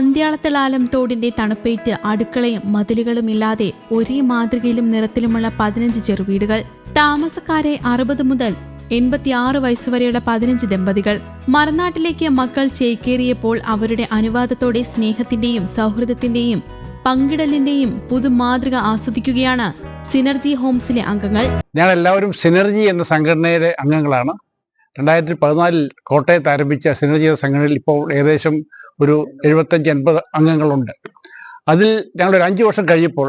അന്ത്യാളത്തലാലം തോടിന്റെ തണുപ്പേറ്റ് അടുക്കളയും മതിലുകളും ഇല്ലാതെ ഒരേ മാതൃകയിലും നിറത്തിലുമുള്ള പതിനഞ്ച് ചെറുവീടുകൾ. താമസക്കാരെ അറുപത് മുതൽ എൺപത്തിയാറ് വയസ്സുവരെയുള്ള പതിനഞ്ച് ദമ്പതികൾ. മറുനാട്ടിലേക്ക് മക്കൾ ചേക്കേറിയപ്പോൾ അവരുടെ അനുവാദത്തോടെ സ്നേഹത്തിന്റെയും സൗഹൃദത്തിന്റെയും പങ്കിടലിന്റെയും പുതുമാതൃക ആസ്വദിക്കുകയാണ് സിനർജി ഹോംസിലെ അംഗങ്ങൾ. ഞങ്ങൾ എല്ലാവരും സിനർജി എന്ന സംഘടനയുടെ അംഗങ്ങളാണ്. രണ്ടായിരത്തി പതിനാലിൽ കോട്ടയത്ത് ആരംഭിച്ച സിനർജി എന്ന സംഘടനയിൽ ഇപ്പോൾ ഏകദേശം ഒരു എഴുപത്തഞ്ച് എൺപത് അംഗങ്ങളുണ്ട്. അതിൽ ഞങ്ങളൊരു അഞ്ച് വർഷം കഴിഞ്ഞപ്പോൾ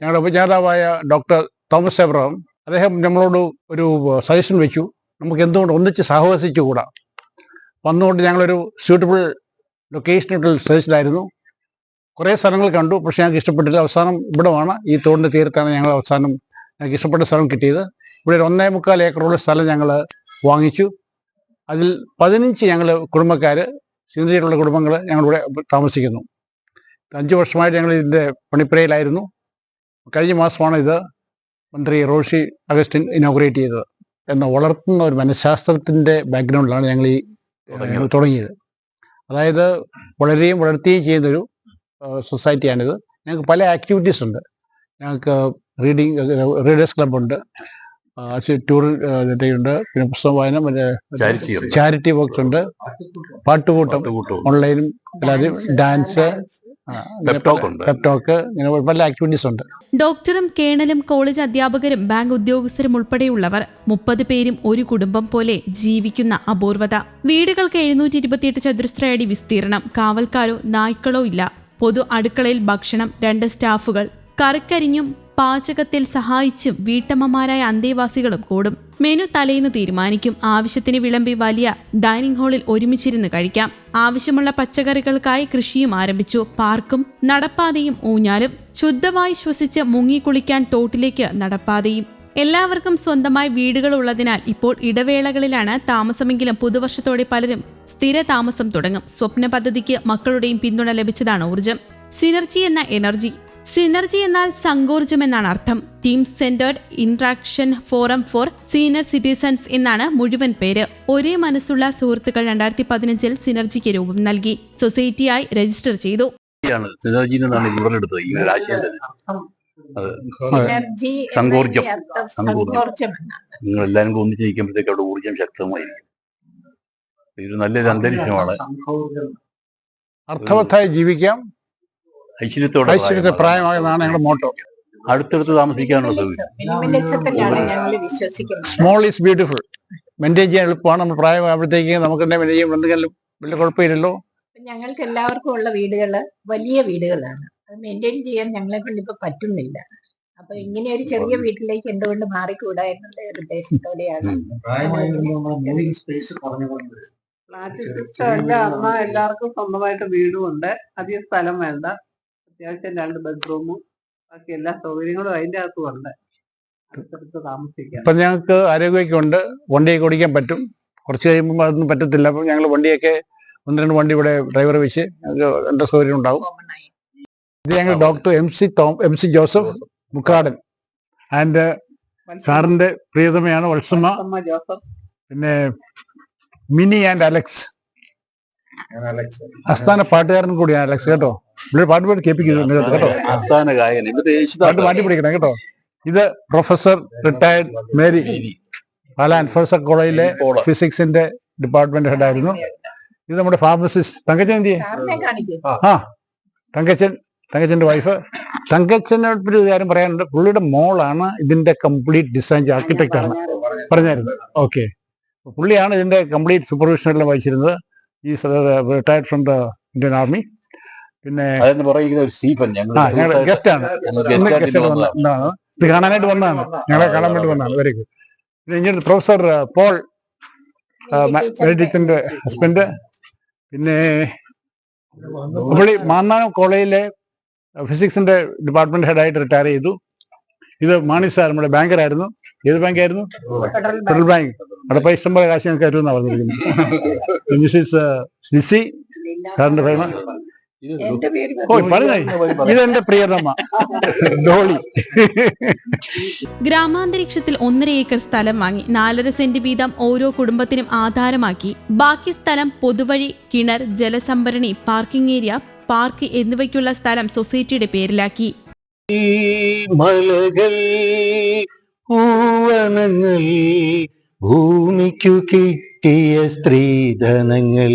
ഞങ്ങളുടെ ഉപജ്ഞാതാവായ ഡോക്ടർ തോമസ് എബ്രഹാം അദ്ദേഹം നമ്മളോട് ഒരു സജഷൻ വെച്ചു. നമുക്ക് എന്തുകൊണ്ട് ഒന്നിച്ച് സഹവസിച്ചുകൂടാ? വന്നുകൊണ്ട് ഞങ്ങളൊരു സ്യൂട്ടബിൾ ലൊക്കേഷനിൽ സജഷനായിരുന്നു. കുറേ സ്ഥലങ്ങൾ കണ്ടു പക്ഷേ ഞങ്ങൾക്ക് ഇഷ്ടപ്പെട്ടില്ല. അവസാനം ഇവിടമാണ് ഈ തോടിന്റെ തീരത്താണ് ഞങ്ങൾ അവസാനം ഞങ്ങൾക്ക് ഇഷ്ടപ്പെട്ട സ്ഥലം കിട്ടിയത്. ഇവിടെ ഒരു ഒന്നേ മുക്കാൽ ഏക്കറോളം സ്ഥലം ഞങ്ങൾ വാങ്ങിച്ചു. അതിൽ പതിനഞ്ച് ഞങ്ങൾ കുടുംബക്കാർ സിന്ധുജിലുള്ള കുടുംബങ്ങൾ ഞങ്ങളിവിടെ താമസിക്കുന്നു. അഞ്ച് വർഷമായിട്ട് ഞങ്ങൾ ഇതിന്റെ പണിപ്പുരയിലായിരുന്നു. കഴിഞ്ഞ മാസമാണ് ഇത് മന്ത്രി റോഷി അഗസ്റ്റിൻ ഇനോഗ്രേറ്റ് ചെയ്തത് എന്ന വളർത്തുന്ന ഒരു മനഃശാസ്ത്രത്തിന്റെ ബാക്ക്ഗ്രൗണ്ടിലാണ് ഞങ്ങൾ ഈ തുടങ്ങിയത്. അതായത് വളരുകയും വളർത്തുകയും ചെയ്യുന്നൊരു സൊസൈറ്റിയാണിത് ഞങ്ങൾക്ക് പല ആക്ടിവിറ്റീസ് ഉണ്ട്. ഞങ്ങൾക്ക് റീഡിങ് റീഡേഴ്സ് ക്ലബ് ഉണ്ട് ടൂർ ഉണ്ട്. പിന്നെ പുസ്തക വായന മറ്റേ ചാരിറ്റി വർക്ക് വർക്ക്സ് ഉണ്ട്. പാട്ടുകൂട്ടം ഓൺലൈനും അല്ലാതെ ഡാൻസ് ഡോക്ടറും കേണലും കോളേജ് അധ്യാപകരും ബാങ്ക് ഉദ്യോഗസ്ഥരും ഉൾപ്പെടെയുള്ളവർ മുപ്പത് പേരും ഒരു കുടുംബം പോലെ ജീവിക്കുന്ന അപൂർവത. വീടുകൾക്ക് എഴുന്നൂറ്റി ഇരുപത്തിയെട്ട് ചതുരശ്ര അടി വിസ്തീർണം. കാവൽക്കാരോ നായ്ക്കളോ ഇല്ല. പൊതു അടുക്കളയിൽ ഭക്ഷണം രണ്ട് സ്റ്റാഫുകൾ. കറിക്കരിഞ്ഞും പാചകത്തിൽ സഹായിച്ചും വീട്ടമ്മമാരായ അന്തേവാസികളും കൂടും. മെനു തലേന്ന് തീരുമാനിക്കും. ആവശ്യത്തിന് വിളമ്പി വലിയ ഡൈനിങ് ഹാളിൽ ഒരുമിച്ചിരുന്ന് കഴിക്കാം. ആവശ്യമുള്ള പച്ചക്കറികൾക്കായി കൃഷിയും ആരംഭിച്ചു. പാർക്കും നടപ്പാതയും ഊഞ്ഞാലും ശുദ്ധമായി ശ്വസിച്ച് മുങ്ങിക്കുളിക്കാൻ തോട്ടിലേക്ക് നടപ്പാതയും. എല്ലാവർക്കും സ്വന്തമായി വീടുകൾ ഉള്ളതിനാൽ ഇപ്പോൾ ഇടവേളകളിലാണ് താമസമെങ്കിലും പുതുവർഷത്തോടെ പലരും സ്ഥിര താമസം തുടങ്ങും. സ്വപ്ന പദ്ധതിക്ക് മക്കളുടെയും പിന്തുണ ലഭിച്ചതാണ് ഊർജം സിനർജി എന്ന എനർജി സിനർജി എന്നാൽ സങ്കോർജം എന്നാണ് അർത്ഥം. Team centered interaction forum for senior citizens എന്നാണ് മുഴുവൻ പേര്. ഒരേ മനസ്സുള്ള സുഹൃത്തുക്കൾ രണ്ടായിരത്തി പതിനഞ്ചിൽ സിനർജിക്ക് രൂപം നൽകി. സൊസൈറ്റിയായി രജിസ്റ്റർ ചെയ്തു. നിങ്ങൾ എല്ലാവരും കൂടി ഒന്നിച്ച് നിൽക്കുമ്പോഴത്തേക്ക് അവിടെ ഊർജം ശക്തമായിരിക്കും. ഇതൊരു നല്ലൊരു അന്തരീക്ഷമാണ്. അർത്ഥവത്തായി ജീവിക്കാം. ഐശ്വര്യത്തോടെ ഐശ്വര്യത്തെ പ്രായമാകുന്നതാണ് ഞങ്ങളുടെ മോട്ടോ. അടുത്തടുത്ത് താമസിക്കാനുള്ള സൗകര്യം. മിനിമലിസത്തിലാണ് ഞങ്ങൾ വിശ്വസിക്കുന്നത്. സ്മോൾ ഈസ് ബ്യൂട്ടിഫുൾ മെയിന്റെയിൻ ചെയ്യാൻ എളുപ്പമാണ്. നമ്മൾ പ്രായമാകുമ്പോഴത്തേക്ക് നമുക്ക് തന്നെ മെയിന്റെയിൻ ചെയ്യാൻ എന്തെങ്കിലും വലിയ കുഴപ്പമില്ലല്ലോ. ഞങ്ങൾക്ക് എല്ലാവർക്കും ഉള്ള വീടുകൾ വലിയ വീടുകളാണ്. അത് മെയിന്റെയിൻ ചെയ്യാൻ ഞങ്ങളെ കൊണ്ട് ഇപ്പൊ പറ്റുന്നില്ല. അപ്പൊ ഇങ്ങനെ ഒരു ചെറിയ വീട്ടിലേക്ക് എന്തുകൊണ്ട് മാറിക്കൂടാ എന്നുള്ള ഒരു ഉദ്ദേശത്തോടെയാണ്. ഫ്ലാറ്റ് സിസ്റ്റം ഉണ്ട്? അമ്മ എല്ലാവർക്കും സ്വന്തമായിട്ട് വീടും ഉണ്ട് അധികം സ്ഥലം വേണ്ട. അത്യാവശ്യം രണ്ട് ബെഡ്റൂമും ബാക്കി എല്ലാ സൗകര്യങ്ങളും അതിന്റെ അകത്തും ഉണ്ട്. അടുത്തടുത്ത് താമസിക്കാം. ഇപ്പം ഞങ്ങൾക്ക് ആരോഗ്യമൊക്കെ ഉണ്ട് വണ്ടിയൊക്കെ ഓടിക്കാൻ പറ്റും. കുറച്ച് കഴിയുമ്പോൾ അതൊന്നും പറ്റത്തില്ല. അപ്പം ഞങ്ങൾ വണ്ടിയൊക്കെ ഒന്ന് രണ്ട് വണ്ടി ഇവിടെ ഡ്രൈവർ വെച്ച് ഞങ്ങൾക്ക് എന്റെ സൗകര്യം ഉണ്ടാവും. ഇത് ഞങ്ങൾ doctor M C Thom M C Joseph Mukkadan. And സാറിന്റെ പ്രിയതമയാണ് വത്സമ്മ. ജോസഫ്. പിന്നെ മിനി ആൻഡ് അലക്സ്. അസ്ഥാന പാട്ടുകാരൻ കൂടിയാണ് അലക്സ് കേട്ടോ? പാട്ട് പാടി കേൾപ്പിക്കുന്നു കേട്ടോ. ആസ്ഥാന ഗായകൻ. പാട്ട് മാറ്റി പിടിക്കണം കേട്ടോ. ഇത് പ്രൊഫസർ റിട്ടയർഡ് മേരി പാല അൻഫോഴ്സ കോളേജിലെ. ഫിസിക്സിന്റെ ഡിപ്പാർട്ട്മെന്റ് ഹെഡായിരുന്നു ഇത് നമ്മുടെ ഫാർമസിസ്റ്റ് തങ്കച്ചൻ എന്ത് ചെയ്യും? ആ തങ്കച്ചൻ തങ്കച്ചന്റെ വൈഫ് തങ്കച്ചനെ ഒരു കാര്യം പറയാനുണ്ട്. പുള്ളിയുടെ മോളാണ് ഇതിന്റെ കംപ്ലീറ്റ് ഡിസൈൻ ആർക്കിടെക്ട് ആണ്. പറഞ്ഞായിരുന്നു. ഓക്കെ പുള്ളിയാണ് ഇതിന്റെ കംപ്ലീറ്റ് സൂപ്പർവിഷൻ എല്ലാം വഹിച്ചിരുന്നത്. ഈ retired from the Indian army പിന്നെ ഒരു സ്റ്റീഫൻ ഞങ്ങൾ ആ ഗസ്റ്റ് ആണ്. ഇത് കാണാനായിട്ട് വന്നതാണ്. ഞങ്ങളെ കാണാൻ വേണ്ടി വന്നതാണ്. വെരി ഗുഡ് പിന്നെ ഇങ്ങനെ പ്രൊഫസർ പോൾ മെഡിറ്റിന്റെ ഹസ്ബൻഡ് പിന്നെ പുള്ളി മാന്നാനം കോളേജിലെ ഫിസിക്സിന്റെ ഡിപ്പാർട്ട്മെന്റ് ഹെഡായിട്ട് റിട്ടയർ ചെയ്തു. ഇത് മാണി സാർ നമ്മുടെ ബാങ്കറായിരുന്നു. ഏത് ബാങ്കായിരുന്നു? ആയിരുന്നു ഫെഡറൽ ബാങ്ക്. അവിടെ പൈസ പോലെ കാശ് ഞങ്ങൾക്ക് തരുമെന്നാണ് പറഞ്ഞിരിക്കുന്നത്. മിസ്സിസ് ഈസ് ലിസി സാറിന്റെ ഫേമ എന്റെ പേര് ഇതെന്റെ ഡോളി. ഗ്രാമാന്തരീക്ഷത്തിൽ ഒന്നര ഏക്കർ സ്ഥലം വാങ്ങി നാലര സെന്റ് വീതം ഓരോ കുടുംബത്തിനും ആധാരമാക്കി. ബാക്കി സ്ഥലം പൊതുവഴി കിണർ ജലസംഭരണി പാർക്കിംഗ് ഏരിയ പാർക്ക് എന്നിവയ്ക്കുള്ള സ്ഥലം സൊസൈറ്റിയുടെ പേരിലാക്കി. മലകൾ പൂവനങ്ങൾ ഭൂമിക്കു കിട്ടിയ സ്ത്രീധനങ്ങൾ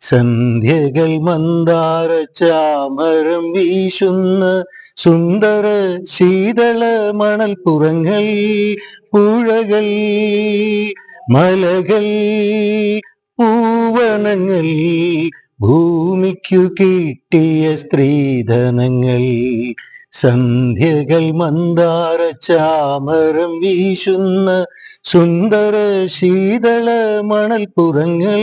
സന്ധ്യകൾ മന്ദാര ചാമരം വീശുന്ന സുന്ദര ശീതള മണൽപ്പുറങ്ങൾ പുഴകൾ മലകൾ പൂവനങ്ങൾ ഭൂമിക്കു കിട്ടിയ സ്ത്രീധനങ്ങൾ. സന്ധ്യകൾ മന്ദാര ചാമരം വീശുന്ന സുന്ദര ശീതള മണൽപ്പുറങ്ങൾ